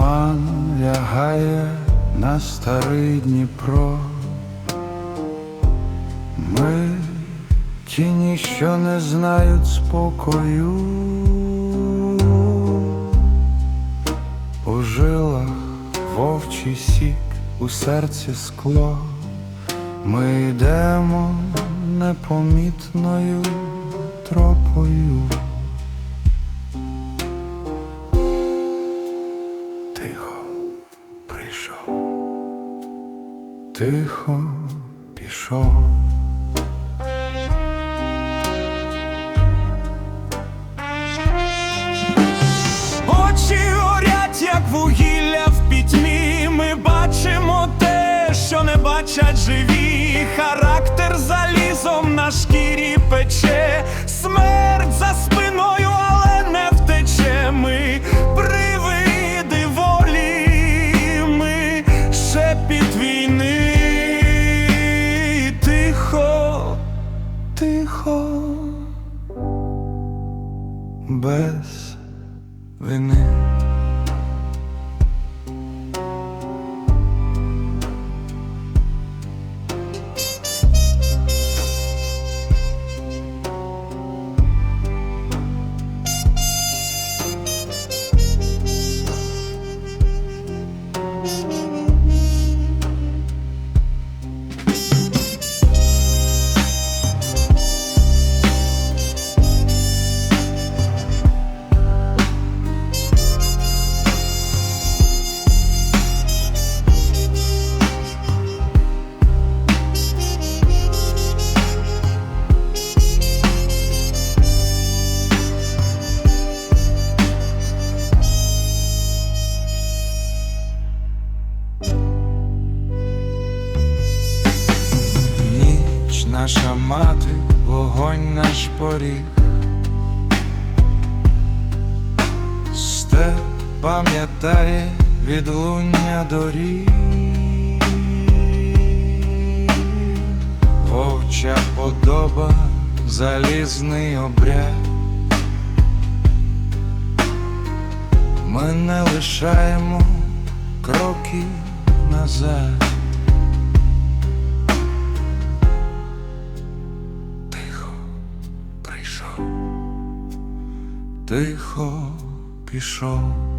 Туман лягає на старий Дніпро. Ми тіні, що не знають спокою. У жилах вовчий сік, у серці скло. Ми йдемо непомітною тропою. Тихо пішов. Очі горять, як вугілля в пітьмі. Ми бачимо те, що не бачать живі. Характер залізом на шкірі пече, смерть без вини. Ніч наша мати, вогонь наш поріг. Степ пам'ятає відлуння доріг. Вовча подоба, залізний обряд. Ми не лишаємо кроків назад. Тихо пішов.